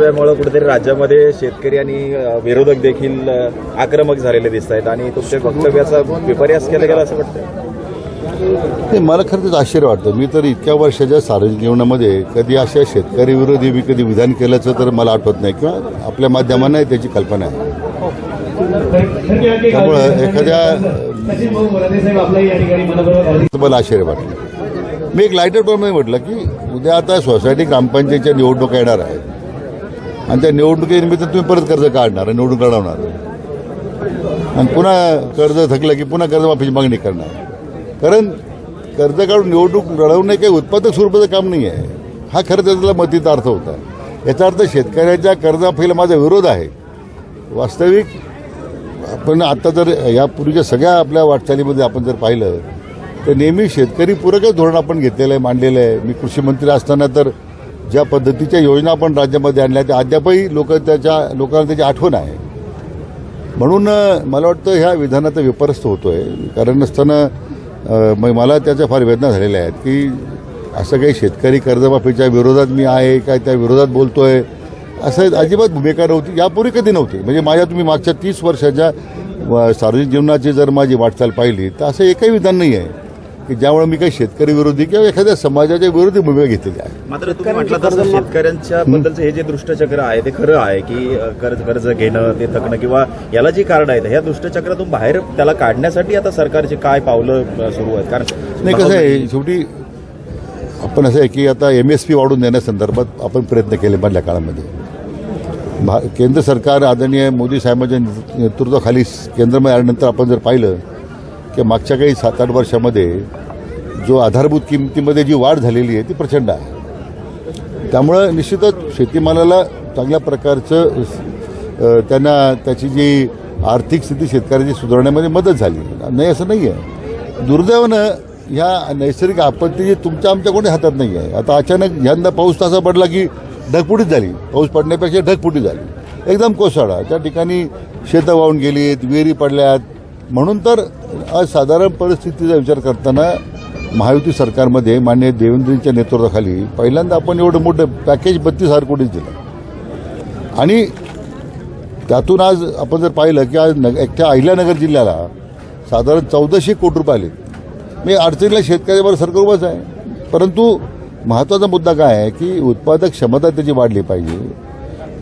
वक्तव्यामुळे कुठेतरी राज्यामध्ये शेतकरी आणि विरोधक देखील आक्रमक झालेले दिसत आहेत आणि तुमच्या वक्तव्याचा विपर्यास केला गेला असं वाटतं मला खरं तर आश्चर्य वाटतं. मी तर इतक्या वर्षाच्या सार्वजनिक जीवनामध्ये कधी अशा शेतकरी विरोधी मी कधी विधान केल्याचं तर मला आठवत नाही किंवा आपल्या माध्यमांना त्याची कल्पना आहे. त्यामुळं एखाद्या मला आश्चर्य वाटलं. मी एक लाईटर प्रमाणे म्हटलं की उद्या आता सोसायटी ग्रामपंचायतच्या निवडणुका येणार आहेत. आणि त्या निवडणुकीनिमित्त तुम्ही परत कर्ज काढणार आणि निवडणूक लढवणार. आणि पुन्हा कर्ज थकलं की पुन्हा कर्जमाफीची मागणी करणार. कारण कर्ज काढून निवडणूक लढवणे काही उत्पादक स्वरूपाचं काम नाही आहे. हा खरं त्याचा मतीचा अर्थ होता. याचा अर्थ शेतकऱ्याच्या कर्जमाफीला माझा विरोध आहे. वास्तविक आपण आता जर यापूर्वीच्या सगळ्या आपल्या वाटचालीमध्ये आपण जर पाहिलं तर नेहमी शेतकरी पूरकच धोरण आपण घेतलेलं आहे मांडलेलं आहे. मी कृषी मंत्री असताना तर ज्या पद्धतीच्या योजना आपण राज्यामध्ये आणल्या त्या अद्यापही लोक त्याच्या लोकांना त्याची आठवण आहे. म्हणून मला वाटतं ह्या विधानाचा होतो होतोय. कारण नसताना म- मला त्याच्या फार वेदना झालेल्या आहेत की असं काही शेतकरी कर्जमाफीच्या विरोधात मी आहे काय त्या विरोधात बोलतोय? असं अजिबात भूमिका नव्हती. यापूर्वी कधी नव्हती. म्हणजे माझ्या तुम्ही मागच्या तीस वर्षाच्या सार्वजनिक जीवनाची जर माझी वाटचाल पाहिली तर असं एकही विधान नाही आहे की ज्यामुळे मी काही शेतकरी विरोधी किंवा एखाद्या समाजाच्या विरोधी भूमिका घेतलेली आहे. मात्र तुम्ही म्हटलं तसं शेतकऱ्यांच्या बद्दलचं हे जे दुष्टचक्र आहे ते खरं आहे की कर्ज कर्ज घेणं ते थकणं किंवा याला जी कारण आहेत ह्या दुष्टचक्रातून बाहेर त्याला काढण्यासाठी आता सरकारचे काय पावलं सुरू आहेत? कारण नाही कसं आहे शेवटी आपण असं आहे की आता एम एस पी वाढवून देण्यासंदर्भात आपण प्रयत्न केले मधल्या काळामध्ये. भा केंद्र सरकार आदरणीय मोदी साहेबांच्या नेतृत्वाखाली केंद्रामध्ये आल्यानंतर आपण जर पाहिलं की मागच्या काही सात आठ वर्षामध्ये जो आधारभूत किमतीमध्ये जी वाढ झालेली आहे ती प्रचंड आहे. त्यामुळं निश्चितच शेतीमालाला चांगल्या प्रकारचं त्यांना त्याची जी आर्थिक स्थिती शेतकऱ्याची सुधारण्यामध्ये मदत झाली. नाही असं नाही आहे दुर्दैवानं ह्या नैसर्गिक आपत्ती जी तुमच्या आमच्या कोणी हातात नाही आहे आता अचानक यंदा पाऊस तसा पडला की ढगफुटीच झाली. पाऊस पडण्यापेक्षा ढगफुटी झाली. एकदम कोसळा त्या ठिकाणी शेतं वाहून गेलीत विहिरी पडल्यात. म्हणून तर असाधारण साधारण परिस्थितीचा विचार करताना महायुती सरकारमध्ये मान्य देवेंद्रजींच्या नेतृत्वाखाली पहिल्यांदा आपण एवढं मोठं पॅकेज बत्तीस हजार कोटी दिलं. आणि त्यातून आज आपण जर पाहिलं की आज नग एकट्या अहिल्यानगर जिल्ह्याला साधारण चौदाशे कोटी रुपये आले. मी अडचणीला शेतकऱ्यावर सरकार उभंच आहे. परंतु महत्त्वाचा मुद्दा काय आहे की उत्पादक क्षमता त्याची वाढली पाहिजे.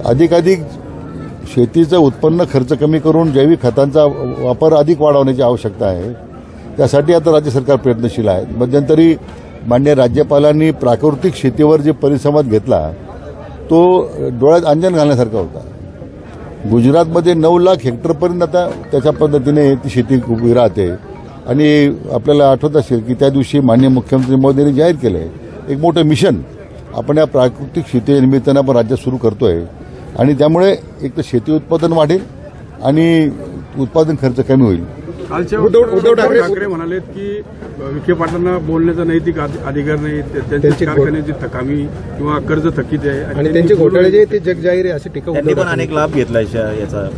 अधिकाधिक शेतीचं उत्पन्न खर्च कमी करून जैविक खतांचा वापर अधिक वाढवण्याची आवश्यकता आहे. त्यासाठी आता राज्य सरकार प्रयत्नशील आहे. मध्यंतरी मान्य राज्यपालांनी प्राकृतिक शेतीवर जे परिसंवाद घेतला तो डोळ्यात अंजन घालण्यासारखा होता. गुजरातमध्ये नऊ लाख हेक्टरपर्यंत आता त्याच्या पद्धतीने ती शेती उभी राहते. आणि आपल्याला आठवत असेल की त्या दिवशी मान्य मुख्यमंत्री मोदींनी जाहीर केलं आहे एक मोठं मिशन आपण या प्राकृतिक शेती निमित्तानं आपण राज्यात सुरू करतोय. आणि त्यामुळे एक तर शेती उत्पादन वाढेल आणि उत्पादन खर्च कमी होईल. कालच्या उद्धव- उद्धव ठाकरे- ठाकरे म्हणालेत की विखे पाटलांना बोलण्याचा नैतिक अधि- अधिकार नाही त्या- त्यांच्या कारखान्याची थकामी किंवा कर्ज थकीत आहे आणि त्यांचे घोटाळे जे आहे ते जगजाहीर आहे अशी टीका त्यांनी उद्धव पण अनेक लाभ घेतला याचा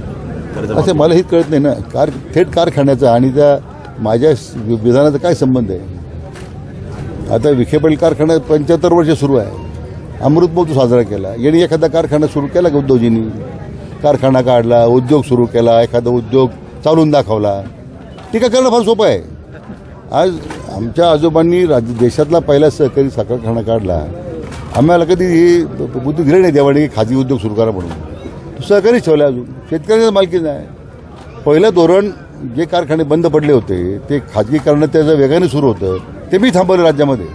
असं मला हेच कळत नाही ना. कार थेट कारखान्याचा आणि त्या माझ्या विधानाचा काय संबंध आहे? आता विखे पाटील कारखाना पंच्याहत्तर वर्ष सुरू आहे. अमृत महोत्सव साजरा केला. यांनी एखादा कारखाना सुरू केला का उद्योजींनी कारखाना काढला उद्योग सुरू केला एखादा उद्योग चालून दाखवला. टीका करणं फार सोपं आहे. आज आमच्या आजोबांनी राज्य देशातला पहिला सहकारी साखर काढला. आम्हाला कधी ही बुद्धी दिली नाही देवाने की खाजगी उद्योग सुरू करा म्हणून. तो सहकारीच ठेवला अजून. शेतकऱ्यांच्या मालकीच आहे. पहिलं धोरण जे कारखाने बंद पडले होते ते खाजगीकरण त्याचं वेगाने सुरू होतं ते मी थांबवलं राज्यामध्ये.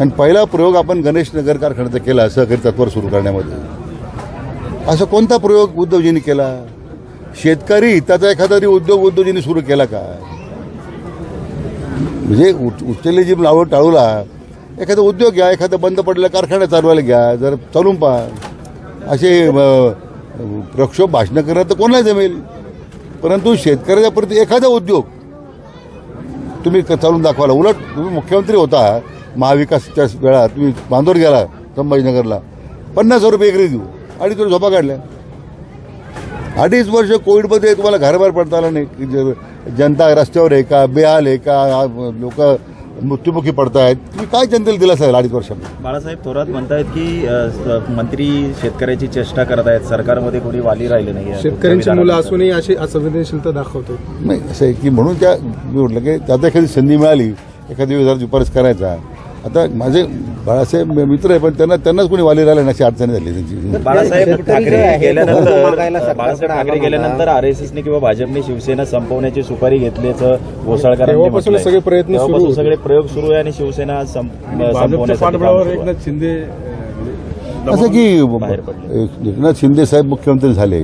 आणि पहिला प्रयोग आपण गणेश नगर कारखान्याचा केला सहकारी तत्वर सुरू करण्यामध्ये. असा कोणता प्रयोग उद्धवजींनी केला? शेतकरी हिताचा एखादा तरी उद्योग उद्योजींनी सुरू केला का? म्हणजे उच- उचलले जी लावड टाळूला एखादा उद्योग घ्या एखादा बंद पडलेला कारखाना चालवायला घ्या जर चालून पहा. असे प्रक्षोभ भाषणं करणं तर कोणाला जमेल? परंतु शेतकऱ्याच्या प्रती एखादा उद्योग तुम्ही क- चालून दाखवाला उलट तुम्ही मुख्यमंत्री होता महाविकासच्या वेळा तुम्ही बांदोड गेला संभाजीनगरला. पन्नास हजार रुपये एकरी देऊ. आणि तुम्ही झोपा काढल्या. अडीच वर्ष कोविडमध्ये तुम्हाला घराबाहेर पडता आलं नाही जनता रस्त्यावर आहे का बेहाल आहे का लोक मृत्युमुखी पडतायत. तुम्ही काय जनतेला दिला असेल अडीच वर्षात बाळासाहेब थोरात म्हणतायत की मंत्री शेतकऱ्याची चेष्टा करत आहेत सरकारमध्ये कोणी वाली राहिले नाही शेतकऱ्यांची मुलं असूनही अशी असंवेदनशीलता दाखवतो. नाही असं आहे की म्हणून त्या मी म्हटलं की त्यात एखादी संधी मिळाली एखादी शिफारस करायचा आता माझे बाळासाहेब मित्र आहे पण त्यांना त्यांनाच कोणी वाली राहिलं अशी अडचणी झाली त्यांची बाळासाहेब ठाकरे गेल्यानंतर बाळासाहेब ठाकरे गेल्यानंतर होता. आरएसएसने किंवा भाजपने शिवसेना संपवण्याची सुपारी घेतल्याचं म्हटलंय. सगळे प्रयत्न. सगळे प्रयोग सुरू आहे आणि शिवसेना. एकनाथ शिंदे अं, असं की. एकनाथ शिंदे साहेब मुख्यमंत्री झाले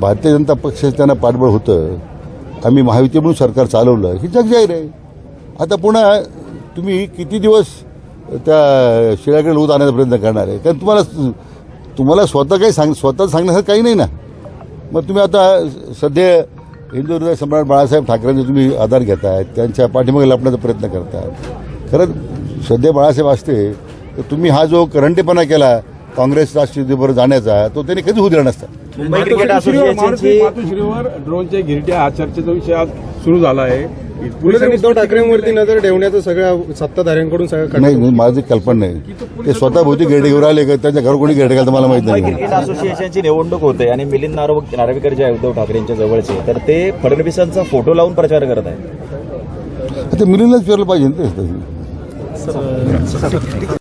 भारतीय जनता पक्षाचं त्यांना पाठबळ होतं आम्ही महायुती म्हणून सरकार चालवलं ही जग जाहीर आहे आता पुन्हा तुम्ही किती दिवस त्या शिळ्याकडे लूत आणण्याचा प्रयत्न करणार आहे? कारण तुम्हाला तुम्हाला स्वतः काही सांग स्वतः सांगण्यासारखं काही नाही ना. मग तुम्ही आता सध्या हिंदू हृदय सम्राट बाळासाहेब ठाकरेंचा तुम्ही आधार घेताय त्यांच्या पाठीमागे लपण्याचा प्रयत्न करताय. खरं सध्या बाळासाहेब असते तर तुम्ही हा जो करंटेपणा केला काँग्रेस राष्ट्रवादीबरोबर जाण्याचा तो त्यांनी कधी होऊ दिला नसता. मुंबई क्रिकेट असोसिएशनची ड्रोनच्या गिरट्या हा चर्चेचा विषय आज सुरू झाला आहे. उद्धव ठाकरेंवरती नजर ठेवण्याचं सगळ्या सत्ताधाऱ्यांकडून सगळं नाही नाही माझी कल्पना नाही ते स्वतः भोवती गेडे घेऊन आले का त्यांच्या घर कोणी गेडे घालतं मला माहीत नाही क्रिकेट असोसिएशनची निवडणूक होते आणि मिलिंद नार्वेकर जे आहे उद्धव ठाकरेंच्या जवळचे तर ते फडणवीसांचा फोटो लावून प्रचार करत आहेत आता मिलिंदच फिरलं पाहिजे ना ते